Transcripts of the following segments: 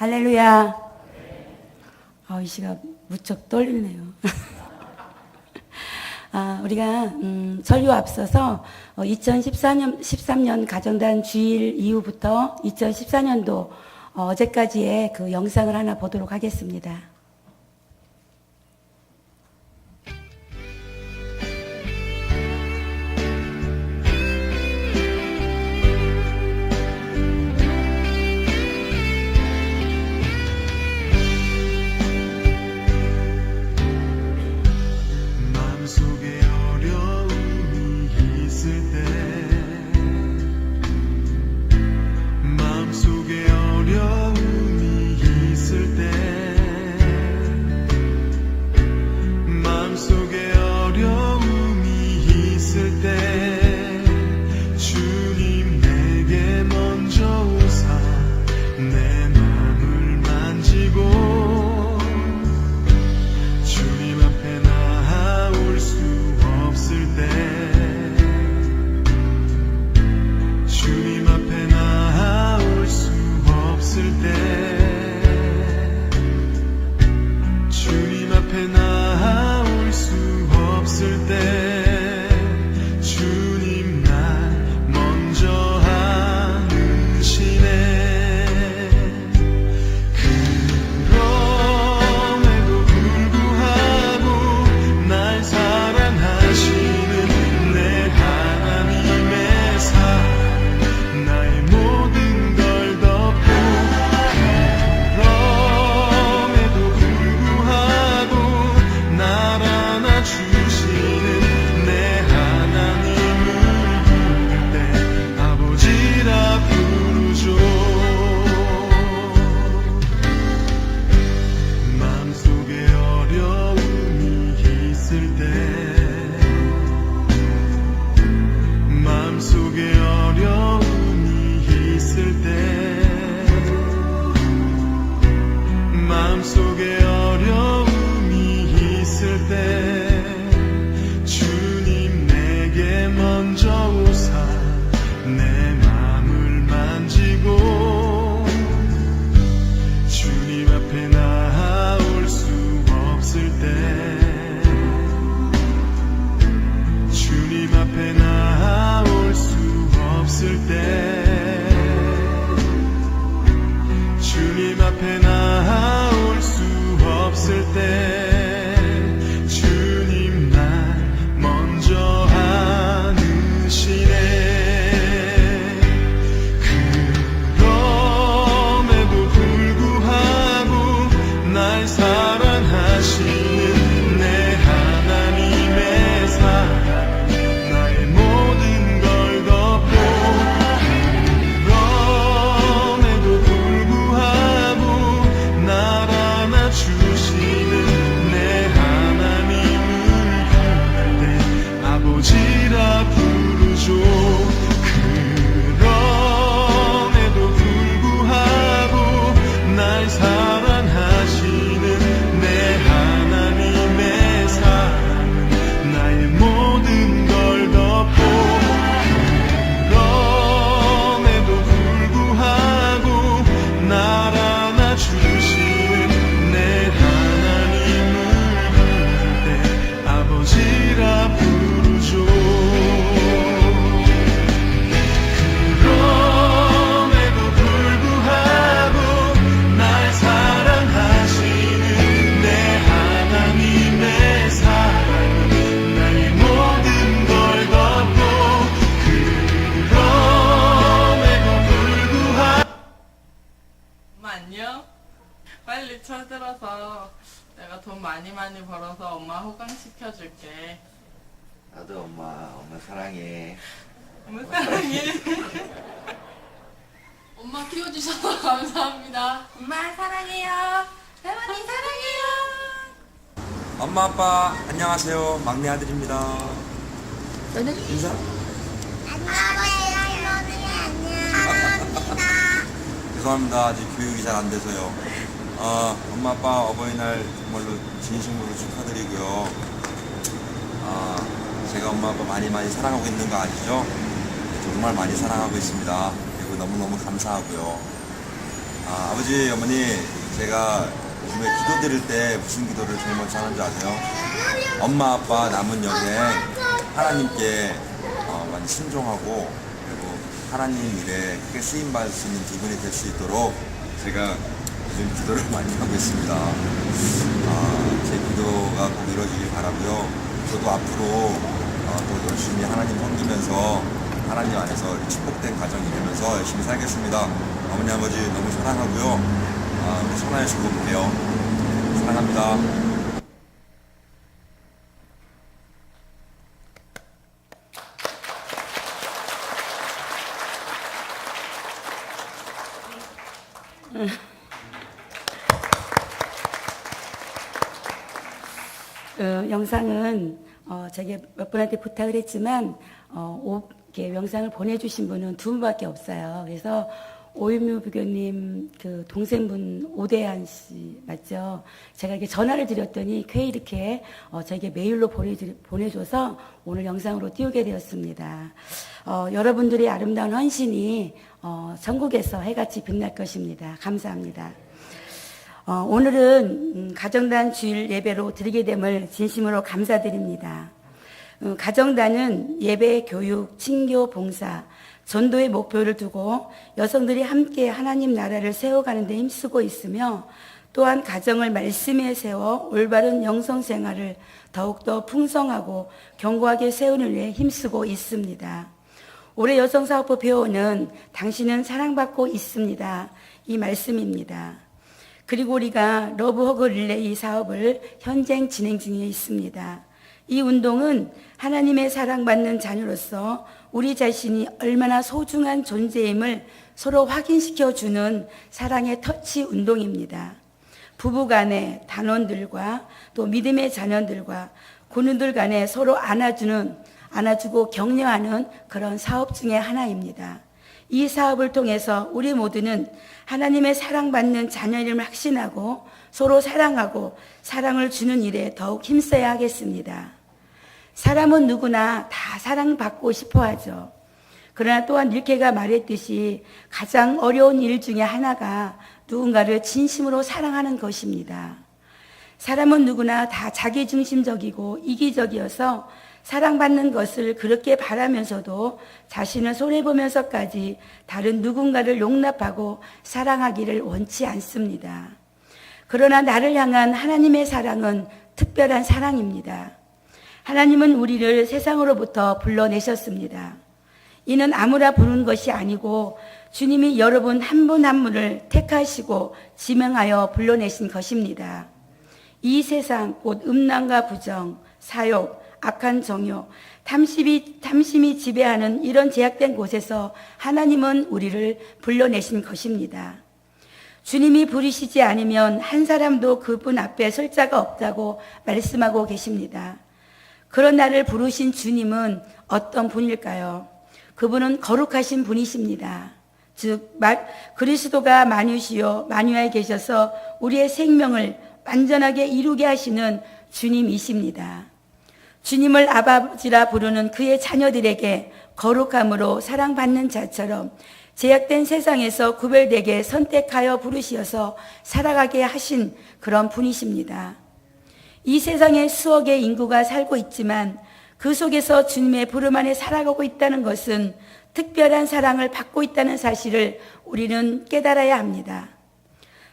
할렐루야. 아, 이 시각 무척 떨리네요. 아, 우리가 음, 설교 앞서서 어, 2014년 13년 가정단 주일 이후부터 2014년도 어, 어제까지의 그 영상을 하나 보도록 하겠습니다. there. 사랑해요. 할머니 사랑해요. 엄마 아빠 안녕하세요. 막내 아들입니다. 너는 인사. 안녕하세요 할머니 안녕합니다. 죄송합니다. 아직 교육이 잘 안 돼서요. 어, 엄마 아빠 어버이날 정말로 진심으로 축하드리고요. 아, 제가 엄마 아빠 많이 많이 사랑하고 있는 거 아시죠? 네, 정말 많이 사랑하고 있습니다. 그리고 너무너무 감사하고요. 아, 아버지, 어머니, 제가 요즘에 기도 드릴 때 무슨 기도를 제일 먼저 하는지 아세요? 엄마, 아빠 남은 여생 하나님께 어, 많이 순종하고 그리고 하나님 일에 크게 쓰임 받을 수 있는 두 분이 될 수 있도록 제가 요즘 기도를 많이 하고 있습니다. 아, 제 기도가 꼭 이루어지길 바라고요. 저도 앞으로 어, 더 열심히 하나님 섬기면서 하나님 안에서 축복된 가정이 되면서 열심히 살겠습니다. 어머니 아버지 너무 사랑하고요. 아, 우리 선아의 봬요. 사랑합니다. 그 영상은 어, 제가 몇 분한테 부탁을 했지만 어, 오, 이렇게 영상을 보내주신 분은 두 분밖에 없어요. 그래서 오윤무 부교님 그 동생분 오대한 씨 맞죠? 제가 이렇게 전화를 드렸더니 쾌 이렇게 어, 저에게 메일로 보내 보내줘서 오늘 영상으로 띄우게 되었습니다. 어, 여러분들의 아름다운 헌신이 어, 전국에서 해같이 빛날 것입니다. 감사합니다. 어, 오늘은 음, 가정단 주일 예배로 드리게 됨을 진심으로 감사드립니다. 음, 가정단은 예배, 교육, 친교, 봉사, 전도의 목표를 두고 여성들이 함께 하나님 나라를 세워가는 데 힘쓰고 있으며 또한 가정을 말씀에 세워 올바른 영성 생활을 더욱더 풍성하고 견고하게 세우는 위해 힘쓰고 있습니다. 올해 여성사업부 배우는 당신은 사랑받고 있습니다. 이 말씀입니다. 그리고 우리가 러브허그 릴레이 사업을 현재 진행 중에 있습니다. 이 운동은 하나님의 사랑받는 자녀로서 우리 자신이 얼마나 소중한 존재임을 서로 확인시켜 주는 사랑의 터치 운동입니다. 부부 간의 단원들과 또 믿음의 자녀들과 군인들 간에 서로 안아주는, 안아주고 격려하는 그런 사업 중의 하나입니다. 이 사업을 통해서 우리 모두는 하나님의 사랑받는 자녀임을 확신하고 서로 사랑하고 사랑을 주는 일에 더욱 힘써야 하겠습니다. 사람은 누구나 다 사랑받고 싶어 하죠. 그러나 또한 일케가 말했듯이 가장 어려운 일 중에 하나가 누군가를 진심으로 사랑하는 것입니다. 사람은 누구나 다 자기중심적이고 이기적이어서 사랑받는 것을 그렇게 바라면서도 자신을 손해보면서까지 다른 누군가를 용납하고 사랑하기를 원치 않습니다. 그러나 나를 향한 하나님의 사랑은 특별한 사랑입니다. 하나님은 우리를 세상으로부터 불러내셨습니다. 이는 아무나 부른 것이 아니고 주님이 여러분 한분한 분을 택하시고 지명하여 불러내신 것입니다. 이 세상 곧 음란과 부정, 사욕, 악한 정욕, 탐심이, 탐심이 지배하는 이런 제약된 곳에서 하나님은 우리를 불러내신 것입니다. 주님이 부르시지 않으면 한 사람도 그분 앞에 설 자가 없다고 말씀하고 계십니다. 그런 나를 부르신 주님은 어떤 분일까요? 그분은 거룩하신 분이십니다. 즉, 그리스도가 만유시요, 만유에 계셔서 우리의 생명을 완전하게 이루게 하시는 주님이십니다. 주님을 아버지라 부르는 그의 자녀들에게 거룩함으로 사랑받는 자처럼 제약된 세상에서 구별되게 선택하여 부르시어서 살아가게 하신 그런 분이십니다. 이 세상에 수억의 인구가 살고 있지만 그 속에서 주님의 부름 안에 살아가고 있다는 것은 특별한 사랑을 받고 있다는 사실을 우리는 깨달아야 합니다.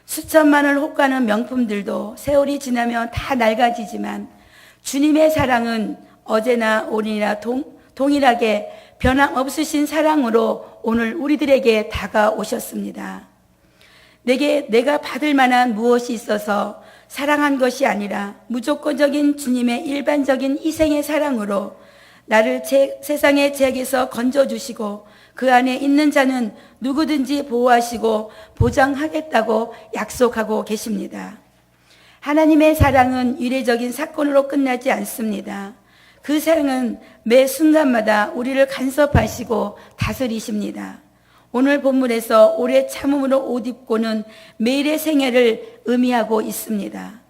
수천만을 혹가는 명품들도 세월이 지나면 다 낡아지지만 주님의 사랑은 어제나 오늘이나 동, 동일하게 변함없으신 사랑으로 오늘 우리들에게 다가오셨습니다. 내게 내가 받을 만한 무엇이 있어서 사랑한 것이 아니라 무조건적인 주님의 일반적인 희생의 사랑으로 나를 제, 세상의 죄악에서 건져주시고 그 안에 있는 자는 누구든지 보호하시고 보장하겠다고 약속하고 계십니다. 하나님의 사랑은 이례적인 사건으로 끝나지 않습니다. 그 사랑은 매 순간마다 우리를 간섭하시고 다스리십니다. 오늘 본문에서 오래 참음으로 옷 입고는 매일의 생애를 의미하고 있습니다.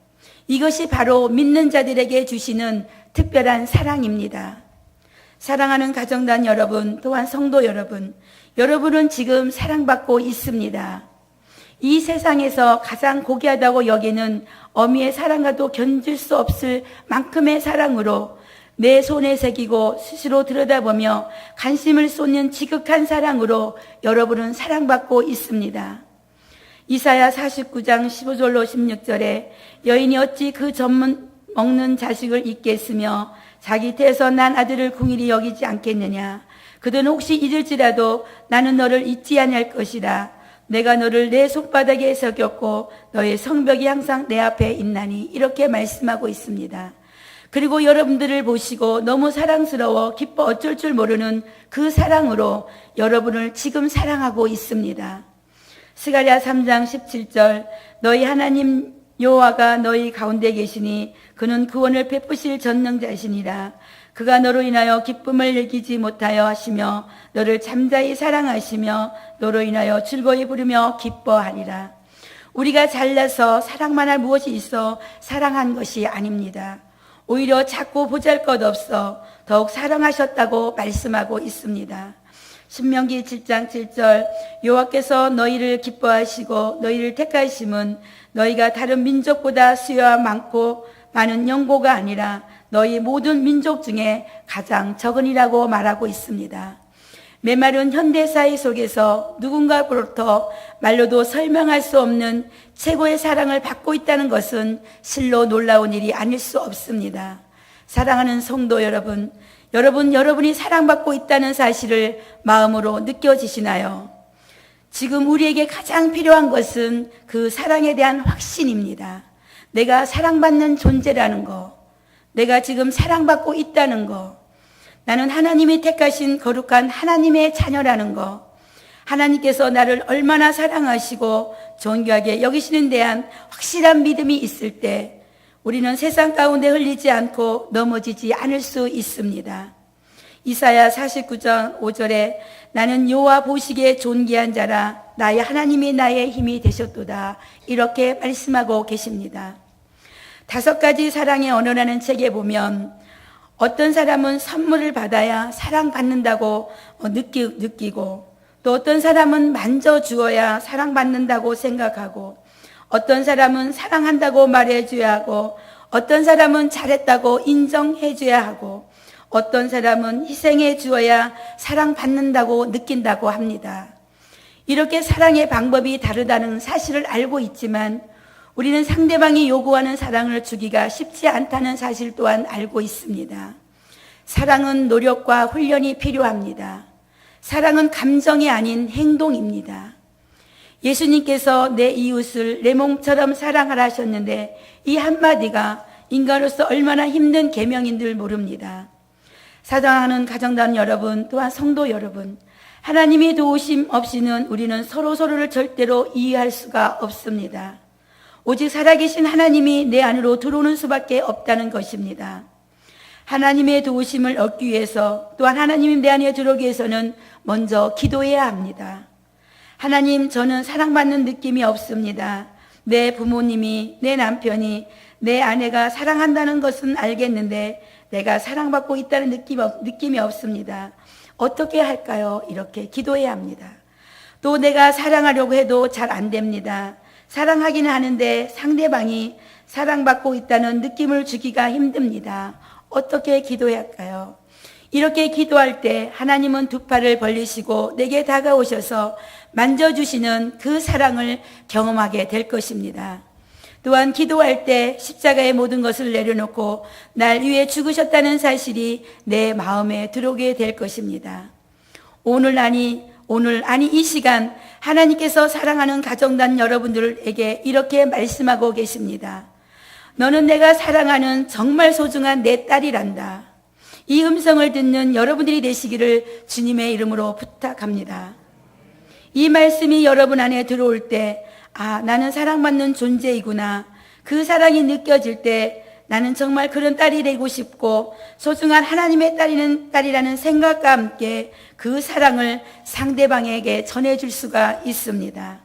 이것이 바로 믿는 자들에게 주시는 특별한 사랑입니다. 사랑하는 가정단 여러분, 또한 성도 여러분, 여러분은 지금 사랑받고 있습니다. 이 세상에서 가장 고귀하다고 여기는 어미의 사랑과도 견딜 수 없을 만큼의 사랑으로 내 손에 새기고 스스로 들여다보며 관심을 쏟는 지극한 사랑으로 여러분은 사랑받고 있습니다. 이사야 49장 15절로 16절에 여인이 어찌 그 전문 먹는 자식을 잊겠으며 자기 태에서 난 아들을 궁일이 여기지 않겠느냐 그들은 혹시 잊을지라도 나는 너를 잊지 아니할 것이라 내가 너를 내 손바닥에 새겼고 너의 성벽이 항상 내 앞에 있나니 이렇게 말씀하고 있습니다. 그리고 여러분들을 보시고 너무 사랑스러워 기뻐 어쩔 줄 모르는 그 사랑으로 여러분을 지금 사랑하고 있습니다. 스가랴 3장 17절 너희 하나님 여호와가 너희 가운데 계시니 그는 구원을 베푸실 전능자시니라 그가 너로 인하여 기쁨을 느끼지 못하여 하시며 너를 잠자히 사랑하시며 너로 인하여 즐거이 부르며 기뻐하리라 우리가 잘나서 사랑만 할 무엇이 있어 사랑한 것이 아닙니다. 오히려 자꾸 보잘것없어 더욱 사랑하셨다고 말씀하고 있습니다. 신명기 7장 7절 여호와께서 너희를 기뻐하시고 너희를 택하심은 너희가 다른 민족보다 수요가 많고 많은 연고가 아니라 너희 모든 민족 중에 가장 적은이라고 말하고 있습니다. 메마른 현대사회 속에서 누군가로부터 말로도 설명할 수 없는 최고의 사랑을 받고 있다는 것은 실로 놀라운 일이 아닐 수 없습니다. 사랑하는 성도 여러분, 여러분, 여러분이 사랑받고 있다는 사실을 마음으로 느껴지시나요? 지금 우리에게 가장 필요한 것은 그 사랑에 대한 확신입니다. 내가 사랑받는 존재라는 거, 내가 지금 사랑받고 있다는 거, 나는 하나님이 택하신 거룩한 하나님의 자녀라는 거, 하나님께서 나를 얼마나 사랑하시고 존귀하게 여기시는 대한 확실한 믿음이 있을 때 우리는 세상 가운데 흘리지 않고 넘어지지 않을 수 있습니다. 이사야 49장 5절에 나는 여호와 보시기에 존귀한 자라 나의 하나님이 나의 힘이 되셨도다 이렇게 말씀하고 계십니다. 다섯 가지 사랑의 언어라는 책에 보면 어떤 사람은 선물을 받아야 사랑받는다고 느끼, 느끼 고 또 어떤 사람은 만져주어야 사랑받는다고 생각하고 어떤 사람은 사랑한다고 말해줘야 하고 어떤 사람은 잘했다고 인정해줘야 하고 어떤 사람은 희생해 주어야 사랑받는다고 느낀다고 합니다. 이렇게 사랑의 방법이 다르다는 사실을 알고 있지만 우리는 상대방이 요구하는 사랑을 주기가 쉽지 않다는 사실 또한 알고 있습니다. 사랑은 노력과 훈련이 필요합니다. 사랑은 감정이 아닌 행동입니다. 예수님께서 내 이웃을 내 몸처럼 사랑하라 하셨는데 이 한마디가 인간으로서 얼마나 힘든 계명인 줄 모릅니다. 사랑하는 가정단 여러분, 또한 성도 여러분, 하나님의 도우심 없이는 우리는 서로 서로를 절대로 이해할 수가 없습니다. 오직 살아계신 하나님이 내 안으로 들어오는 수밖에 없다는 것입니다. 하나님의 도우심을 얻기 위해서 또한 하나님이 내 안에 들어오기 위해서는 먼저 기도해야 합니다. 하나님, 저는 사랑받는 느낌이 없습니다. 내 부모님이, 내 남편이, 내 아내가 사랑한다는 것은 알겠는데 내가 사랑받고 있다는 느낌, 느낌이 없습니다. 어떻게 할까요? 이렇게 기도해야 합니다. 또 내가 사랑하려고 해도 잘 안 됩니다. 사랑하기는 하는데 상대방이 사랑받고 있다는 느낌을 주기가 힘듭니다. 어떻게 기도해야 할까요? 이렇게 기도할 때 하나님은 두 팔을 벌리시고 내게 다가오셔서 만져주시는 그 사랑을 경험하게 될 것입니다. 또한 기도할 때 십자가의 모든 것을 내려놓고 날 위해 죽으셨다는 사실이 내 마음에 들어오게 될 것입니다. 오늘 아니, 오늘 아니 이 시간 하나님께서 사랑하는 가정단 여러분들에게 이렇게 말씀하고 계십니다. 너는 내가 사랑하는 정말 소중한 내 딸이란다. 이 음성을 듣는 여러분들이 되시기를 주님의 이름으로 부탁합니다. 이 말씀이 여러분 안에 들어올 때, 아, 나는 사랑받는 존재이구나. 그 사랑이 느껴질 때 나는 정말 그런 딸이 되고 싶고 소중한 하나님의 딸이는 딸이라는 생각과 함께 그 사랑을 상대방에게 전해줄 수가 있습니다.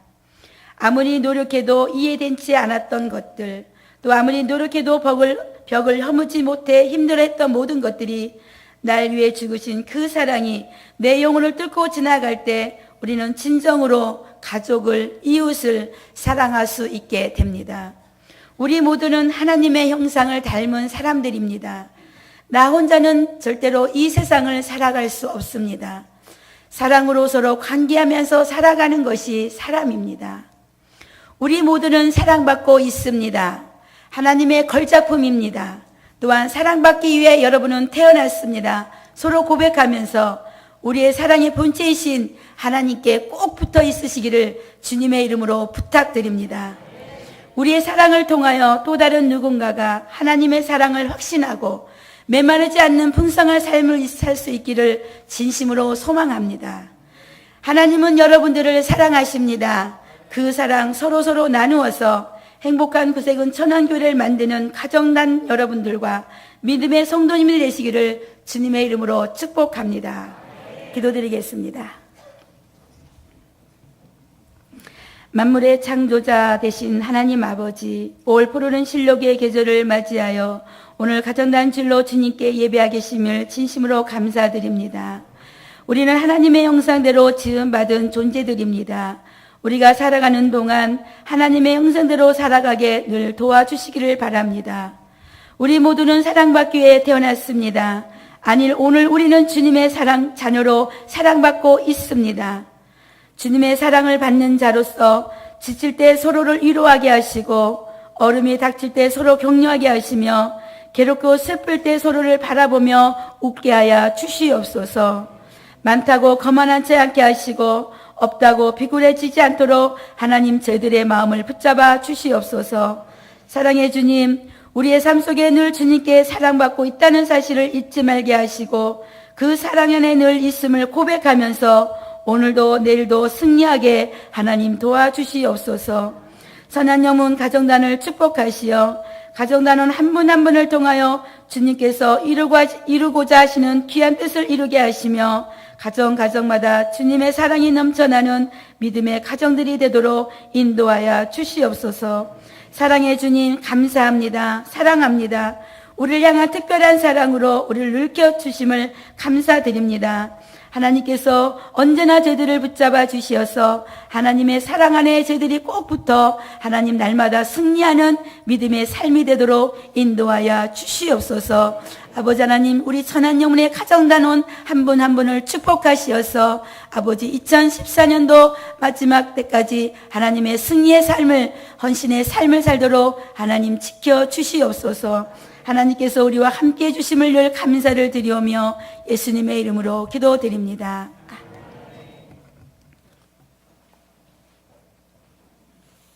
아무리 노력해도 이해되지 않았던 것들, 또 아무리 노력해도 벽을, 벽을 허무지 못해 힘들어했던 모든 것들이 날 위해 죽으신 그 사랑이 내 영혼을 뚫고 지나갈 때 우리는 진정으로 가족을, 이웃을 사랑할 수 있게 됩니다. 우리 모두는 하나님의 형상을 닮은 사람들입니다. 나 혼자는 절대로 이 세상을 살아갈 수 없습니다. 사랑으로 서로 관계하면서 살아가는 것이 사람입니다. 우리 모두는 사랑받고 있습니다. 하나님의 걸작품입니다. 또한 사랑받기 위해 여러분은 태어났습니다. 서로 고백하면서 우리의 사랑의 본체이신 하나님께 꼭 붙어 있으시기를 주님의 이름으로 부탁드립니다. 우리의 사랑을 통하여 또 다른 누군가가 하나님의 사랑을 확신하고 메마르지 않는 풍성한 삶을 살 수 있기를 진심으로 소망합니다. 하나님은 여러분들을 사랑하십니다. 그 사랑 서로서로 나누어서 행복한 구색은 천안교회를 만드는 가정난 여러분들과 믿음의 성도님이 되시기를 주님의 이름으로 축복합니다. 기도드리겠습니다. 만물의 창조자 되신 하나님 아버지, 올 푸르른 실록의 계절을 맞이하여 오늘 가정단줄로 주님께 예배하게 계심을 진심으로 감사드립니다. 우리는 하나님의 형상대로 지음받은 존재들입니다. 우리가 살아가는 동안 하나님의 형상대로 살아가게 늘 도와주시기를 바랍니다. 우리 모두는 사랑받기 위해 태어났습니다. 아니, 오늘 우리는 주님의 사랑 자녀로 사랑받고 있습니다. 주님의 사랑을 받는 자로서 지칠 때 서로를 위로하게 하시고 얼음이 닥칠 때 서로 격려하게 하시며 괴롭고 슬플 때 서로를 바라보며 웃게 하여 주시옵소서. 많다고 거만하지 않게 하시고 없다고 비굴해지지 않도록 하나님 저희들의 마음을 붙잡아 주시옵소서. 사랑의 주님, 우리의 삶 속에 늘 주님께 사랑받고 있다는 사실을 잊지 말게 하시고 그 사랑 안에 늘 있음을 고백하면서 오늘도 내일도 승리하게 하나님 도와주시옵소서. 선한 영문 가정단을 축복하시어 가정단원 한 분 한 분을 통하여 주님께서 이루고 자 하시는 귀한 뜻을 이루게 하시며 가정 가정마다 주님의 사랑이 넘쳐나는 믿음의 가정들이 되도록 인도하여 주시옵소서. 사랑의 주님 감사합니다. 사랑합니다. 우리를 향한 특별한 사랑으로 우리를 늘켜 주심을 감사드립니다. 하나님께서 언제나 저희들을 붙잡아 주시어서 하나님의 사랑 안에 저희들이 꼭 붙어 하나님 날마다 승리하는 믿음의 삶이 되도록 인도하여 주시옵소서. 아버지 하나님 우리 천한 영문의 가정 단원 한분한 분을 축복하시어서 아버지 2014년도 마지막 때까지 하나님의 승리의 삶을 헌신의 삶을 살도록 하나님 지켜 주시옵소서. 하나님께서 우리와 함께 해주심을 늘 감사를 드리오며 예수님의 이름으로 기도드립니다.